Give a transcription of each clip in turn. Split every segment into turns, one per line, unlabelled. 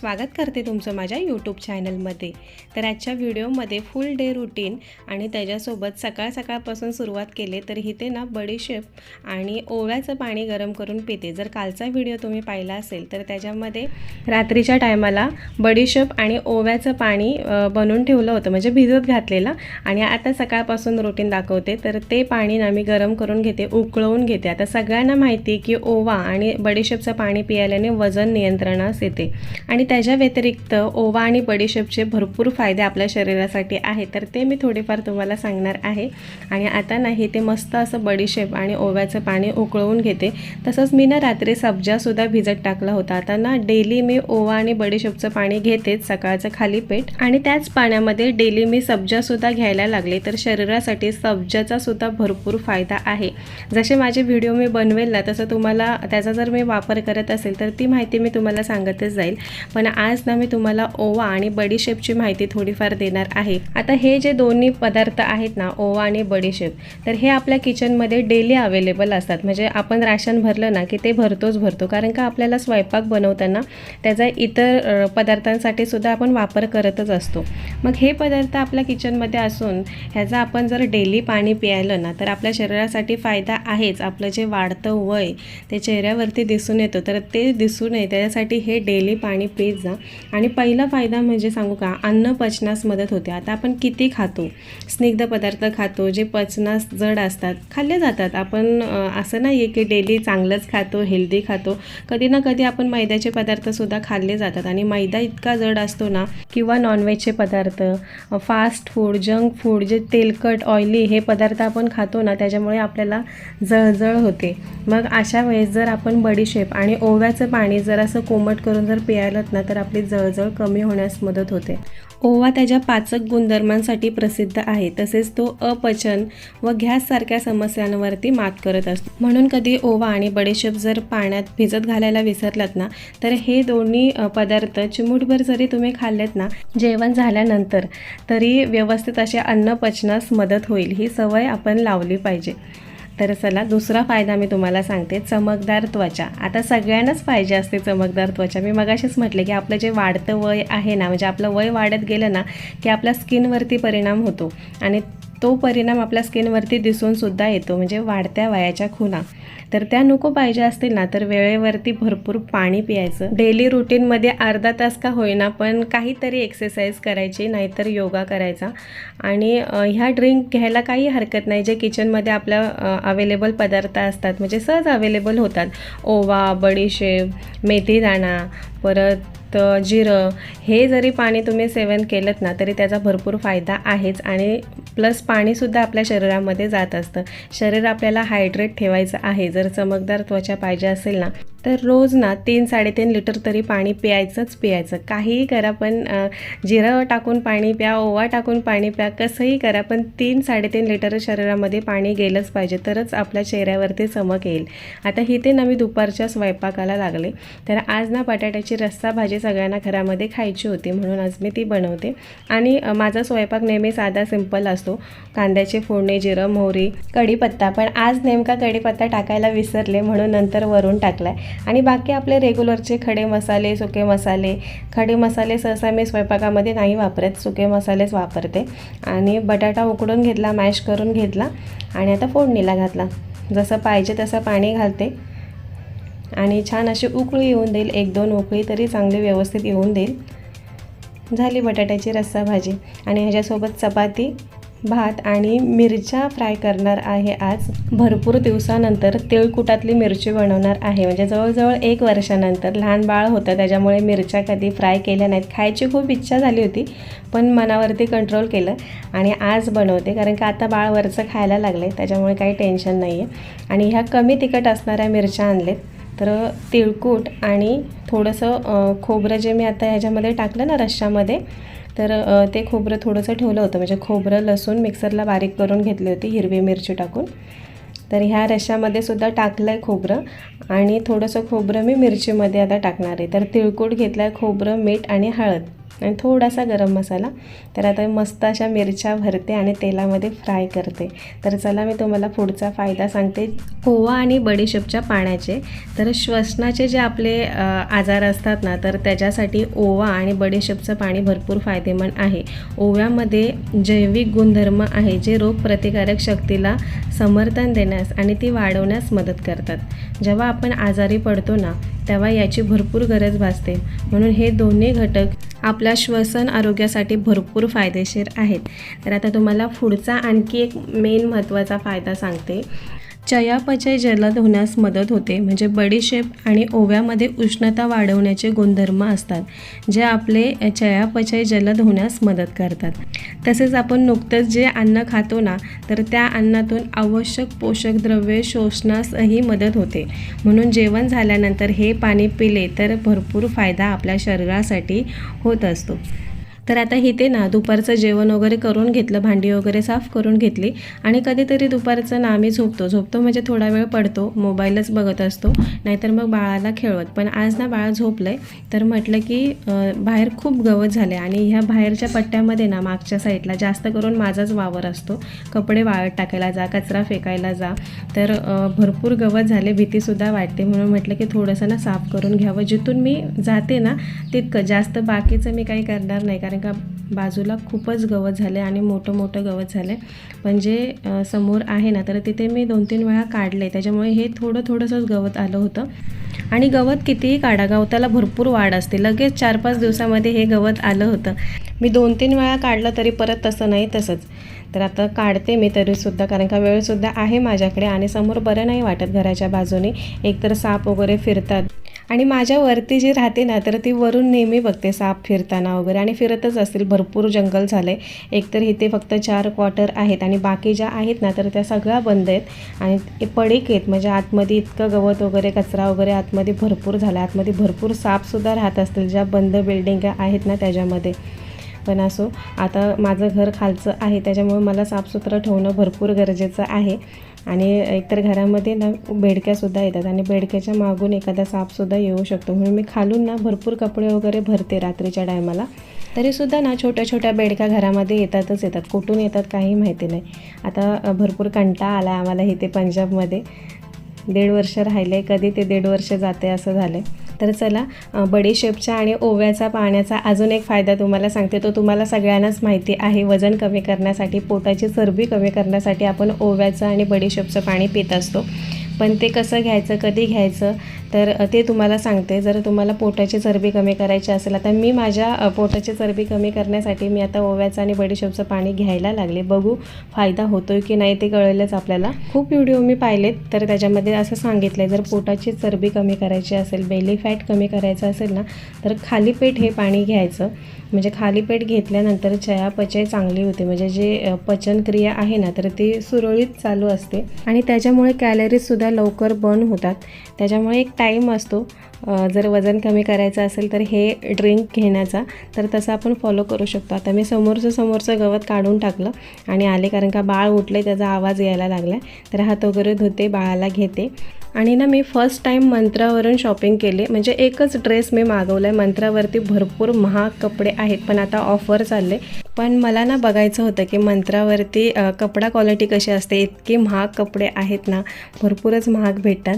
स्वागत करते तुमचं माझ्या यूट्यूब चॅनलमध्ये तर आजच्या व्हिडिओमध्ये फुल डे रुटीन आणि त्याच्यासोबत सकाळ सकाळपासून सुरुवात केले तर इथे ना बडीशेप आणि ओव्याचं पाणी गरम करून पिते. जर कालचा व्हिडिओ तुम्ही पाहिला असेल तर त्याच्यामध्ये रात्रीच्या टायमाला बडीशेप आणि ओव्याचं पाणी बनवून ठेवलं होतं. म्हणजे भिजत घातलेलं आणि आता सकाळपासून रुटीन दाखवते. तर ते पाणी ना मी गरम करून घेते उकळवून घेते. आता सगळ्यांना माहिती की ओवा आणि बडीशेपचं पाणी पियाल्याने वजन नियंत्रणास येते. आणि त्याच्या व्यतिरिक्त ओवा आणि बडीशेपचे भरपूर फायदे आपल्या शरीरासाठी आहेत. तर ते मी थोडेफार तुम्हाला सांगणार आहे. आणि आता नाही ते मस्त असं बडीशेप आणि ओव्याचं पाणी उकळवून घेते. तसंच मी ना रात्री सब्जासुद्धा भिजत टाकला होता. आता ना डेली मी ओवा आणि बडीशेपचं पाणी घेतेच सकाळचं खाली पेट. आणि त्याच पाण्यामध्ये डेली मी सब्जासुद्धा घ्यायला लागले. तर शरीरासाठी सब्जाचा सुद्धा भरपूर फायदा आहे. जसे माझे व्हिडिओ मी बनवेल ना तसं तुम्हाला त्याचा जर मी वापर करत असेल तर ती माहिती मी तुम्हाला सांगतच जाईल. पण पण आज ना मी तुम्हाला ओवा आणि बडीशेपची माहिती थोडीफार देणार आहे. आता हे जे दोन्ही पदार्थ आहेत ना ओवा आणि बडीशेप तर हे आपल्या किचनमध्ये डेली अवेलेबल असतात. म्हणजे आपण राशन भरलं ना की ते भरतोच भरतो. कारण का आपल्याला स्वयंपाक बनवताना त्याचा इतर पदार्थांसाठी सुद्धा आपण वापर करतच असतो. मग हे पदार्थ आपल्या किचनमध्ये असून ह्याचा आपण जर डेली पाणी प्यायलं ना तर आपल्या शरीरासाठी फायदा आहेच. आपलं जे वाढतं वय ते चेहऱ्यावरती दिसून येतं. तर ते दिसू नये त्याच्यासाठी हे डेली पाणी पीत जा. आणि पहिला फायदा म्हणजे सांगू का अन्न पचनास मदत होते. आता आपण किती खातो? स्निग्ध पदार्थ खातो जे पचनास जड असतात खाल्ले जातात. आपण असं नाही आहे की डेली चांगलंच खातो हेल्दी खातो. कधी ना कधी आपण मैद्याचे पदार्थसुद्धा खाल्ले जातात. आणि मैदा इतका जड असतो ना किंवा नॉनव्हेजचे पदार्थ फास्ट फूड जंक फूड जे तेलकट ऑइली हे पदार्थ आपण खातो ना त्याच्यामुळे आपल्याला जळजळ होते. मग अशा वेळेस जर आपण बडीशेप आणि ओव्याचं पाणी जर असं कोमट करून जर पियालत ना तर आपली जळजळ कमी होण्यास मदत होते. ओवा त्याच्या पाचक गुणधर्मांसाठी प्रसिद्ध आहे. तसेच तो अपचन व गॅससारख्या समस्यांवरती मात करत असतो. म्हणून कधी ओवा आणि बडेशेप जर पाण्यात भिजत घालायला विसरलात ना तर हे दोन्ही पदार्थ चिमूटभर जरी तुम्ही खाल्लेत ना जेवण झाल्यानंतर तरी व्यवस्थित असे अन्न पचनास मदत होईल. ही सवय आपण लावली पाहिजे. तर चला दुसरा फायदा मी तुम्हाला सांगते चमकदार त्वचा. आता सगळ्यांनाच पाहिजे असते चमकदार त्वचा. मी मगाशीच म्हटले की आपलं जे वाढतं वय आहे ना म्हणजे आपलं वय वाढत गेलं ना की आपल्या स्किनवरती परिणाम होतो. आणि तो परिणाम आपल्या स्किनवरती दिसूनसुद्धा येतो म्हणजे वाढत्या वयाच्या खुणा. तर त्या नको पाहिजे असतील ना तर वेळेवरती भरपूर पाणी पियायचं. डेली रुटीनमध्ये अर्धा तास का होईना पण काहीतरी एक्सरसाइज करायची नाहीतर योगा करायचा. आणि ह्या ड्रिंक घ्यायला काही हरकत नाही. जे किचनमध्ये आपल्या अवेलेबल पदार्थ असतात म्हणजे सहज अवेलेबल होतात. ओवा बडीशेप मेथीदाणा परत जिरं हे जरी पाणी तुम्ही सेवन केलं ना तरी त्याचा भरपूर फायदा आहेच आणि प्लस पाणीसुद्धा आपल्या शरीरामध्ये जात असतं. शरीर आपल्याला हायड्रेट ठेवायचं आहे. जर चमकदार त्वचा पाहिजे असेल ना तर रोज ना तीन साडेतीन लिटर तरी पाणी प्यायचंच प्यायचं. काहीही करा पण जिरं टाकून पाणी प्या ओवा टाकून पाणी प्या कसंही करा पण तीन साडेतीन लिटर शरीरामध्ये पाणी गेलंच पाहिजे तरच आपल्या चेहऱ्यावरती चमक येईल. आता इथे ना मी दुपारच्या स्वयंपाकाला लागले. तर आज ना बटाट्याची रस्सा भाजी सगळ्यांना घरामध्ये खायची होती म्हणून आज मी ती बनवते. आणि माझा स्वयंपाक नेहमी साधा सिंपल असतो. कांद्याचे फोडणे जिरं मोहरी कढीपत्ता. पण आज नेमका कढीपत्ता टाकायला विसरले म्हणून नंतर वरून टाकलाय. आणि बाकी आपले रेग्युलरचे खडे मसाले सुके मसाले. खडे मसाले सहसा मी स्वयंपाकामध्ये नाही वापरत. सुके मसालेच वापरते. आणि बटाटा उकडून घेतला मॅश करून घेतला आणि आता फोडणीला घातला. जसं पाहिजे तसं पाणी घालते. आणि छान अशी उकळी येऊन देईल. एक दोन उकळी तरी चांगली व्यवस्थित येऊन देईल. झाली बटाट्याची रस्सा भाजी. आणि ह्याच्यासोबत चपाती भात आणि मिरच्या फ्राय करणार आहे आज. भरपूर दिवसानंतर तिळकुटातली मिरची बनवणार आहे. म्हणजे जवळजवळ एक वर्षानंतर लहान बाळ होतं त्याच्यामुळे मिरच्या कधी फ्राय केल्या नाहीत. खायची खूप इच्छा झाली होती पण मनावरती कंट्रोल केलं आणि आज बनवते. कारण का आता बाळ वरचं खायला लागले त्याच्यामुळे काही टेन्शन नाही आहे आणि ह्या कमी तिखट असणाऱ्या मिरच्या आणलेत. तर तिळकूट आणि थोडंसं खोबरं जे मी आता ह्याच्यामध्ये टाकलं ना रश्श्यामध्ये तर ते खोबरं थोडंसं ठेवलं होतं. म्हणजे खोबरं लसूण मिक्सरला बारीक करून घेतली होती हिरवी मिरची टाकून. तर ह्या रश्श्यामध्ये सुद्धा टाकलं आहे खोबरं आणि थोडंसं खोबरं मी मिरचीमध्ये आता टाकणार आहे. तर तिळकूट घेतलं आहे खोबरं मीठ आणि हळद. आणि थोडासा गरम मसाला. तर आता मस्त अशा मिरच्या भरते आणि तेलामध्ये फ्राय करते. तर चला मी तुम्हाला पुढचा फायदा सांगते. ओवा आणि बडीशेपच्या पाण्याचे. तर श्वसनाचे जे आपले आजार असतात ना तर त्याच्यासाठी ओवा आणि बडीशेपचं पाणी भरपूर फायदेमंद आहे. ओव्यामध्ये जैविक गुणधर्म आहे जे रोगप्रतिकारक शक्तीला समर्थन देण्यास आणि ती वाढवण्यास मदत करतात. जेव्हा आपण आजारी पडतो ना तेव्हा याची भरपूर गरज भासते. म्हणून हे दोन्ही घटक आपल्या श्वसन आरोग्यासाठी भरपूर फायदेशीर आहेत. तर आता तुम्हाला पुढचा आणखी एक मेन महत्त्वाचा फायदा सांगते. चयापचय जलद होण्यास मदत होते. म्हणजे बडीशेप आणि ओव्यामध्ये उष्णता वाढवण्याचे गुणधर्म असतात जे आपले चयापचय जलद होण्यास मदत करतात. तसेच आपण नुकतंच जे अन्न खातो ना तर त्या अन्नातून आवश्यक पोषक द्रव्ये मदत होते. म्हणून जेवण झाल्यानंतर हे पाणी पिले तर भरपूर फायदा आपल्या शरीरासाठी होत असतो. तर आता इथे ना दुपारचं जेवण वगैरे करून घेतलं भांडी वगैरे साफ करून घेतली आणि कधीतरी दुपारचं ना आम्ही झोपतो. झोपतो म्हणजे थोडा वेळ पडतो मोबाईलच बघत असतो नाहीतर मग बाळाला खेळवत. पण आज ना बाळ झोपलं आहे तर म्हटलं की बाहेर खूप गवत झाले आणि ह्या बाहेरच्या पट्ट्यामध्ये ना मागच्या साईडला जास्त करून माझाच वावर असतो. कपडे वाळत टाकायला जा कचरा फेकायला जा. तर भरपूर गवत झाले भीतीसुद्धा वाटते. म्हणून म्हटलं की थोडंसं ना साफ करून घ्यावं. जिथून मी जाते ना तितकं. जास्त बाकीचं मी काही करणार नाही कारण का बाजूला खूपच गवत झाले आणि मोठं मोठं गवत झालं पण जे म्हणजे, समोर आहे ना तर तिथे मी दोन तीन वेळा काढले त्याच्यामुळे हे थोडं थोडंसंच गवत आलं होतं. आणि गवत कितीही काढा गवताला भरपूर वाढ असते. लगेच चार पाच दिवसामध्ये हे गवत आलं होतं. मी दोन तीन वेळा काढलं तरी परत तसं नाही तसंच. तर आता काढते मी तरीसुद्धा कारण का वेळसुद्धा आहे माझ्याकडे आणि समोर बरं नाही वाटत घराच्या बाजूने. एकतर साप वगैरे फिरतात. आणि माझ्या वरती जी राहते ना तर ती वरून नेहमी बघते साप फिरताना वगैरे आणि फिरतच असतील. भरपूर जंगल झालं आहे एकतर इथे फक्त चार क्वार्टर आहेत आणि बाकी ज्या आहेत ना तर त्या सगळ्या बंद आहेत. आणि ते पडीक आहेत. म्हणजे आतमध्ये इतकं गवत वगैरे कचरा वगैरे आतमध्ये भरपूर झाला. आतमध्ये भरपूर सापसुद्धा राहत असतील ज्या बंद बिल्डिंग आहेत ना त्याच्यामध्ये. पण असो आता माझं घर खालचं आहे त्याच्यामुळे मला साफसुथरं ठेवणं भरपूर गरजेचं आहे. आणि एकतर घरामध्ये ना बेडक्यासुद्धा येतात आणि बेडक्याच्या मागून एखादा सापसुद्धा येऊ शकतो. म्हणून मी खालून ना भरपूर कपडे वगैरे भरते रात्रीच्या टायमाला. तरीसुद्धा ना छोट्या छोट्या बेडक्या घरामध्ये येतातच येतात. कुठून येतात काही माहिती नाही. आता भरपूर कंटाळा आला आहे आम्हाला इथे पंजाबमध्ये. दीड वर्ष राहिले कधी ते दीड वर्ष जाते असं झालं आहे तर चला बडीशेपच्या आणि ओव्याचा पाण्याचा अजून एक फायदा तुम्हाला सांगते. तो तुम्हाला सगळ्यांनाच माहिती आहे. वजन कमी करण्यासाठी पोटाची चरबी कमी करण्यासाठी आपण ओव्याचं आणि बडीशेपचं पाणी पित असतो. पण ते कसं घ्यायचं कधी घ्यायचं तर ते तुम्हाला सांगते. जर तुम्हाला पोटाची चरबी कमी करायची असेल आता मी माझ्या पोटाची चरबी कमी करण्यासाठी मी आता ओव्याचं आणि बडीशेपचं पाणी घ्यायला लागले. बघू फायदा होतो की नाही ते कळेलच आपल्याला. खूप व्हिडिओ मी पाहिलेत तर त्याच्यामध्ये असं सांगितलं आहे जर पोटाची चरबी कमी करायची असेल बेली फॅट कमी करायचं असेल ना तर खाली पेट हे पाणी घ्यायचं. म्हणजे खाली पेट घेतल्यानंतर चयापचय चांगली होते. म्हणजे जे पचनक्रिया आहे ना तर ती सुरळीत चालू असते. आणि त्याच्यामुळे कॅलरीजसुद्धा लवकर बर्न होतात. त्याच्यामुळे एक टाईम असतो. जर वजन कमी करायचं असेल तर हे ड्रिंक घेण्याचा तर तसं आपण फॉलो करू शकतो. आता मी समोरचं समोरचं गवत काढून टाकलं आणि आले कारण का बाळ उठलं त्याचा आवाज यायला लागला तर हात वगैरे धुते बाळाला घेते. आणि ना मी फर्स्ट टाईम मंत्रावरून शॉपिंग केली. म्हणजे एकच ड्रेस मी मागवला आहे मंत्रावरती भरपूर महाग कपडे आहेत पण आता ऑफर चालले. पण मला ना बघायचं होतं की मंत्रावरती कपडा क्वालिटी कशी असते? इतके महाग कपडे आहेत ना भरपूरच महाग भेटतात.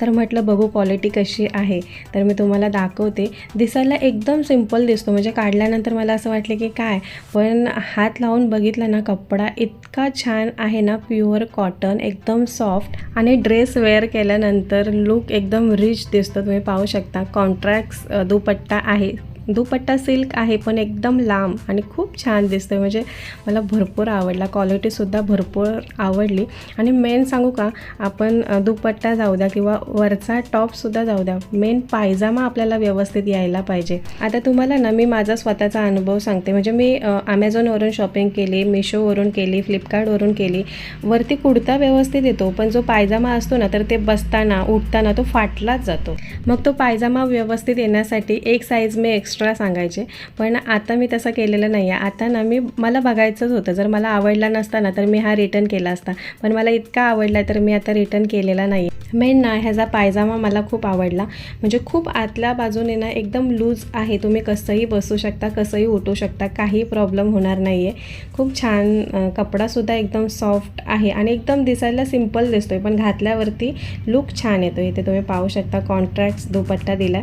तर म्हटलं बघू क्वालिटी कशी आहे. तर मी तुम्हाला दाखवते. दिसायला एकदम सिंपल दिसतो. म्हणजे काढल्यानंतर मला असं वाटलं की काय? पण हात लावून बघितलं ना कपडा इतका छान आहे ना प्युअर कॉटन एकदम सॉफ्ट आणि ड्रेस वेअर केल्यानंतर लुक एकदम रिच दिसतो. तुम्ही पाहू शकता. कॉन्ट्रॅक्ट्स दुपट्टा आहे. दुपट्टा सिल्क आहे पण एकदम लांब आणि खूप छान दिसतं म्हणजे मला भरपूर आवडला. क्वालिटीसुद्धा भरपूर आवडली. आणि मेन सांगू का आपण दुपट्टा जाऊ द्या किंवा वरचा टॉपसुद्धा जाऊ द्या. मेन पायजामा आपल्याला व्यवस्थित यायला पाहिजे. आता तुम्हाला ना मी माझा स्वतःचा अनुभव सांगते. म्हणजे मी ॲमेझॉनवरून शॉपिंग केली मिशोवरून केली फ्लिपकार्टवरून केली. वरती कुडता व्यवस्थित येतो पण जो पायजामा असतो ना तर ते बसताना उठताना तो फाटलाच जातो. मग तो पायजामा व्यवस्थित येण्यासाठी एक साईज मी एक्स्ट्रा एक्स्ट्रा सांगायचे पण आता मी तसं केलेलं नाही आहे आता ना मी मला बघायचंच होतं. जर मला आवडला नसता ना तर मी हा रिटर्न केला असता. पण मला इतका आवडला तर मी आता रिटर्न केलेला नाही मेन ना ह्याचा पायजामा मला खूप आवडला. म्हणजे खूप आतल्या बाजूने ना एकदम लूज आहे. तुम्ही कसंही बसू शकता कसंही उठू शकता काही प्रॉब्लेम होणार नाही आहे खूप छान कपडासुद्धा एकदम सॉफ्ट आहे आणि एकदम दिसायला सिंपल दिसतोय. पण घातल्यावरती लुक छान येतो इथे तुम्ही पाहू शकता कॉन्ट्रॅक्ट दुपट्टा दिला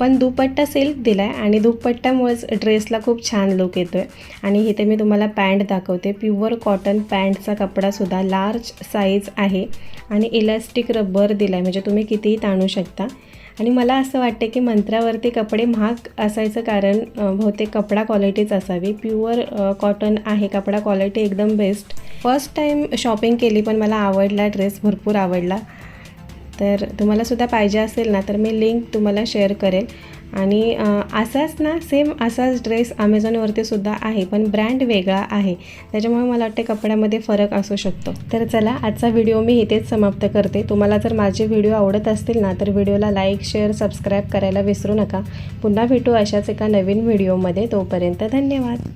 पण दुपट्टा सिल्क दिला आहे आणि दुपट्ट्यामुळेच ड्रेसला खूप छान लुक येतो आहे आणि इथे मी तुम्हाला पॅन्ट दाखवते. प्युअर कॉटन पॅन्टचा कपडासुद्धा लार्ज साईज आहे. आणि इलास्टिक रबर दिला आहे म्हणजे तुम्ही कितीही ताणू शकता. आणि मला असं वाटते की मंत्रावरती कपडे महाग असायचं कारण बहुतेक कपडा क्वालिटीच असावी. प्युअर कॉटन आहे. कपडा क्वालिटी एकदम बेस्ट फर्स्ट टाईम शॉपिंग केली पण मला आवडला ड्रेस भरपूर आवडला. तर तुम्हाला सुद्धा पाहिजे असेल ना तर मी लिंक तुम्हाला शेअर करेल. आणि असाच ना सेम असाच ड्रेस अमेझॉनवरती सुद्धा आहे पण ब्रँड वेगळा आहे. त्याच्यामुळे मला वाटते कपड्यामध्ये फरक असू शकतो. तर चला आजचा व्हिडिओ मी इथेच समाप्त करते. तुम्हाला जर माझे व्हिडिओ आवडत असतील ना तर व्हिडिओला लाईक शेअर सबस्क्राईब करायला विसरू नका. पुन्हा भेटू अशाच एका नवीन व्हिडिओमध्ये तोपर्यंत धन्यवाद.